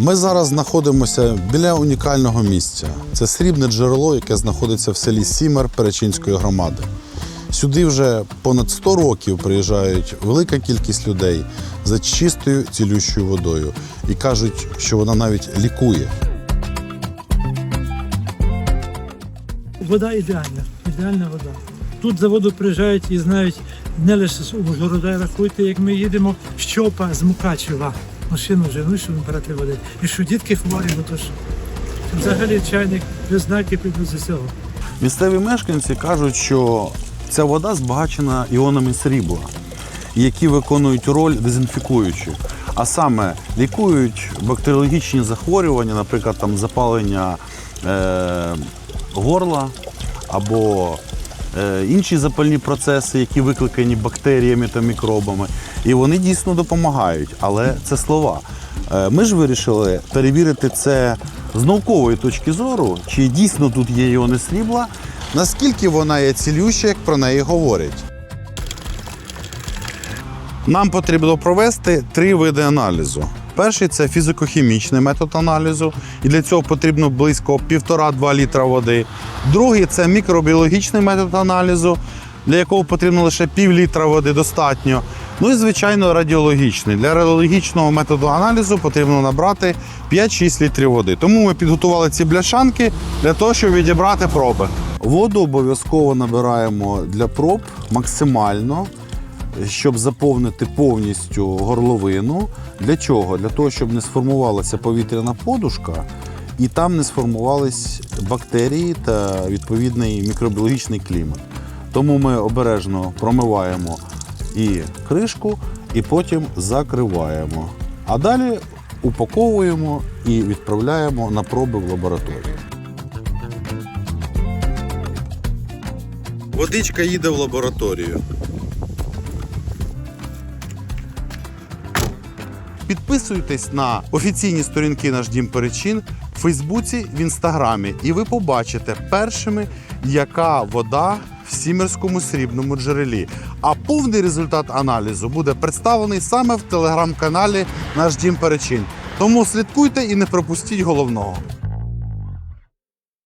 Ми зараз знаходимося біля унікального місця. Це срібне джерело, яке знаходиться в селі Сімер Перечинської громади. Сюди вже понад 100 років приїжджають велика кількість людей за чистою цілющою водою і кажуть, що вона навіть лікує. Вода ідеальна, ідеальна вода. Тут за воду приїжджають і знають не лише з Ужгорода, рахуйте, як ми їдемо з Чопа, з Мукачева. Машину вже ну, щоб брати води. І що дітки хворі, бо то ж взагалі чайник без знаки підуть з цього. Місцеві мешканці кажуть, що ця вода збагачена іонами срібла, які виконують роль дезінфікуючих, а саме лікують бактеріологічні захворювання, наприклад, там запалення е, горла або інші запальні процеси, які викликані бактеріями та мікробами. І вони дійсно допомагають, але це слова. Е, Ми ж вирішили перевірити це з наукової точки зору, чи дійсно тут є іони срібла, наскільки вона є цілюща, як про неї говорять. Нам потрібно провести три види аналізу. Перший це фізико-хімічний метод аналізу, і для цього потрібно близько 1,5-2 літра води. Другий це мікробіологічний метод аналізу, для якого потрібно лише пів літра води достатньо. Ну і звичайно радіологічний. Для радіологічного методу аналізу потрібно набрати 5-6 літрів води. Тому ми підготували ці бляшанки для того, щоб відібрати проби. Воду обов'язково набираємо для проб максимально щоб заповнити повністю горловину. Для чого? Для того, щоб не сформувалася повітряна подушка і там не сформувались бактерії та відповідний мікробіологічний клімат. Тому ми обережно промиваємо і кришку, і потім закриваємо. А далі упаковуємо і відправляємо на проби в лабораторію. Водичка їде в лабораторію. Підписуйтесь на офіційні сторінки Наш Дім Перечин в Фейсбуці, в Інстаграмі, і ви побачите першими, яка вода в сімерському срібному джерелі. А повний результат аналізу буде представлений саме в телеграм-каналі Наш Дім Перечин. Тому слідкуйте і не пропустіть головного.